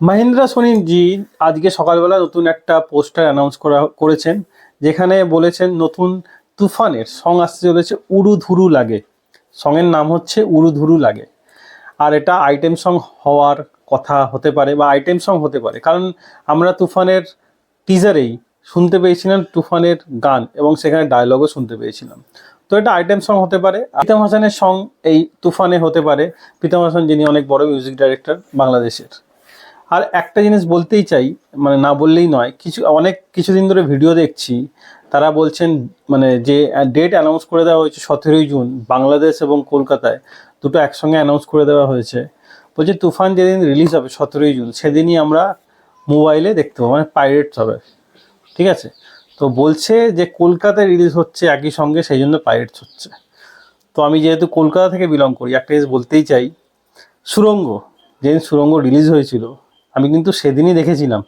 মহেন্দ্রা সোনিজি আজকে সকালবেলা নতুন একটা পোস্টার অ্যানাউন্স করা করেছেন, যেখানে বলেছেন নতুন তুফানের সং আসতে চলেছে উড়ু ধুরু লাগে সঙের নাম হচ্ছে উড়ু ধুরু লাগে। আর এটা আইটেম সং হওয়ার কথা হতে পারে বা আইটেম সং হতে পারে। কারণ আমরা তুফানের টিজারেই শুনতে পেয়েছিলাম, তুফানের গান এবং সেখানে ডায়লগও শুনতে পেয়েছিলাম। তো এটা আইটেম সং হতে পারে। প্রীতম হাসানের সং এই তুফানে হতে পারে। প্রীতম হাসান যিনি অনেক বড় মিউজিক ডাইরেক্টর বাংলাদেশের। আর একটা জিনিস বলতেই চাই মানে না বললেই নয়, কিছু, অনেক কিছুদিন ধরে ভিডিও দেখছি, তারা বলছেন মানে যে ডেট অ্যানাউন্স করে দেওয়া হয়েছে সতেরোই জুন, বাংলাদেশ এবং কলকাতায়, দুটো একসঙ্গে অ্যানাউন্স করে দেওয়া হয়েছে। বলছে তুফান যেদিন রিলিজ হবে সতেরোই জুন, সেদিনই আমরা মোবাইলে দেখতে পাবো মানে পাইরেটস হবে, ঠিক আছে? তো বলছে যে কলকাতায় রিলিজ হচ্ছে একই সঙ্গে, সেই জন্য পাইরেটস হচ্ছে। তো আমি যেহেতু কলকাতা থেকে বিলং করি, একটা জিনিস বলতেই চাই, সুরঙ্গ, যেদিন সুরঙ্গ রিলিজ হয়েছিল আমি কিন্তু সেদিনই দেখেছিলাম।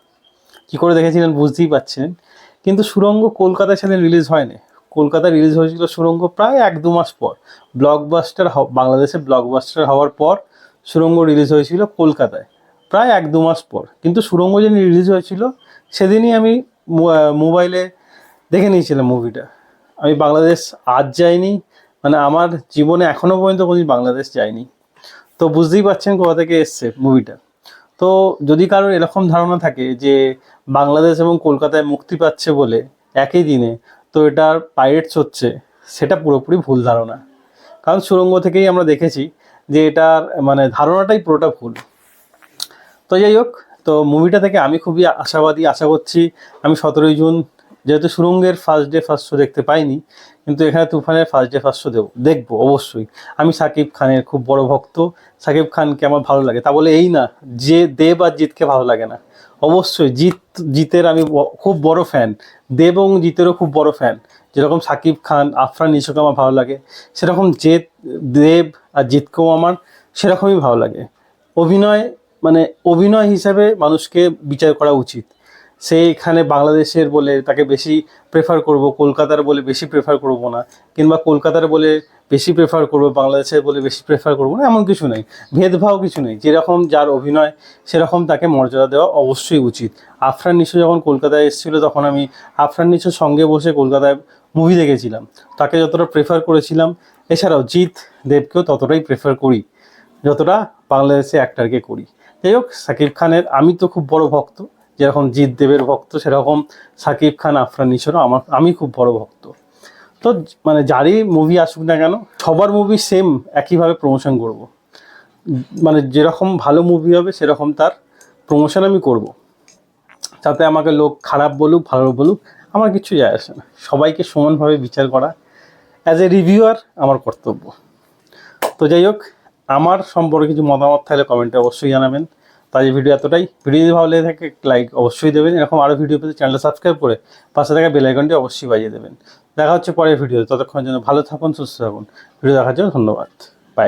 কি করে দেখেছিলেন বুঝতেই পাচ্ছেন কিন্তু সুরঙ্গ কলকাতায় সেদিন রিলিজ হয়নি। কলকাতায় রিলিজ হয়েছিল সুরঙ্গ প্রায় এক দু মাস পর। ব্লকবাস্টার বাংলাদেশে ব্লকবাস্টার হওয়ার পর সুরঙ্গ রিলিজ হয়েছিল কলকাতায়। প্রায় এক দু মাস পর। কিন্তু সুরঙ্গ যেদিন রিলিজ হয়েছিল, সেদিনই আমি মোবাইলে দেখে নিয়েছিলাম মুভিটা আমি বাংলাদেশ আজ যাইনি মানে আমার জীবনে এখনও পর্যন্ত কোনো বাংলাদেশ যাইনি। তো বুঝতেই পারছেন কোথা থেকে এসছে মুভিটা তো যদি কারোর এরকম ধারণা থাকে যে বাংলাদেশ এবং কলকাতায় মুক্তি পাচ্ছে বলে একই দিনে, তো এটার পাইরেটস হচ্ছে, সেটা পুরোপুরি ভুল ধারণা। কারণ সুরঙ্গ থেকেই আমরা দেখেছি যে এটার মানে ধারণাটাই পুরোটা ভুল। তো যাই হোক, তো মুভিটা থেকে আমি খুবই আশাবাদী, আশা করছি আমি সতেরোই জুন যেহেতু সুরঙ্গের ফার্স্ট ডে ফার্স্ট শো দেখতে পাইনি, কিন্তু এখানে তুফানের ফার্স্ট ডে ফার্স্ট শো দেবো, দেখব, অবশ্যই। আমি সাকিব খানের খুব বড় ভক্ত, সাকিব খানকে আমার ভালো লাগে। তা বলে এই না, যে দেব আর জিতকে ভালো লাগে না। অবশ্যই জিত, জিতের আমি খুব বড় ফ্যান দেব এবং জিতেরও খুব বড় ফ্যান যেরকম সাকিব খান, আফরান নিশোকে আমার ভালো লাগে। সেরকম জেদ, দেব আর জিতকেও আমার সেরকমই ভালো লাগে। অভিনয় মানে অভিনয় হিসাবে মানুষকে বিচার করা উচিত। সে এখানে বাংলাদেশের বলে তাকে বেশি প্রেফার করব, কলকাতার বলে বেশি প্রেফার করব না, কিংবা কলকাতার বলে বেশি প্রেফার করব, বাংলাদেশের বলে বেশি প্রেফার করব না, এমন কিছু নেই ভেদভাব কিছু নেই। যেরকম যার অভিনয়, সেরকম তাকে মর্যাদা দেওয়া অবশ্যই উচিত। আফরান নিশো যখন কলকাতায় এসেছিল, তখন আমি আফরান নিশোর সঙ্গে বসে কলকাতায় মুভি দেখেছিলাম। তাকে যতটা প্রেফার করেছিলাম, এছাড়াও জিৎ দেবকেও ততটাই প্রেফার করি, যতটা বাংলাদেশে অ্যাক্টারকে করি। যাই হোক, সাকিব খানের, আমি তো খুব বড় ভক্ত যেরকম জিৎ দেবের ভক্ত, সেরকম সাকিব খান, আফরান নিশোরও আমার, আমি খুব বড় ভক্ত। তো মানে যারই মুভি আসুক না কেন, সবার মুভি সেম একইভাবে প্রমোশন করব। মানে যেরকম ভালো মুভি হবে, সেরকম তার প্রমোশন আমি করব। তাতে আমাকে লোক খারাপ বলুক, ভালো বলুক, আমার কিছু যায় আসে না। সবাইকে সমানভাবে বিচার করা অ্যাজ এ রিভিউয়ার আমার কর্তব্য। তো যাই হোক, আমার সম্পর্কে কিছু মতামত থাকলে কমেন্টে অবশ্যই জানাবেন। এই ভিডিও এতটাই। ভিডিও যদি ভালো লেগে থাকে লাইক অবশ্যই দেবেন। এরকম আরও ভিডিও পেতে চ্যানেলটা সাবস্ক্রাইব করে পাশে থাকা বেলাইকনটি অবশ্যই বাজিয়ে দেবেন। দেখা হচ্ছে পরের ভিডিও ততক্ষণের জন্য ভালো থাকুন, সুস্থ থাকুন। ভিডিও দেখার জন্য ধন্যবাদ।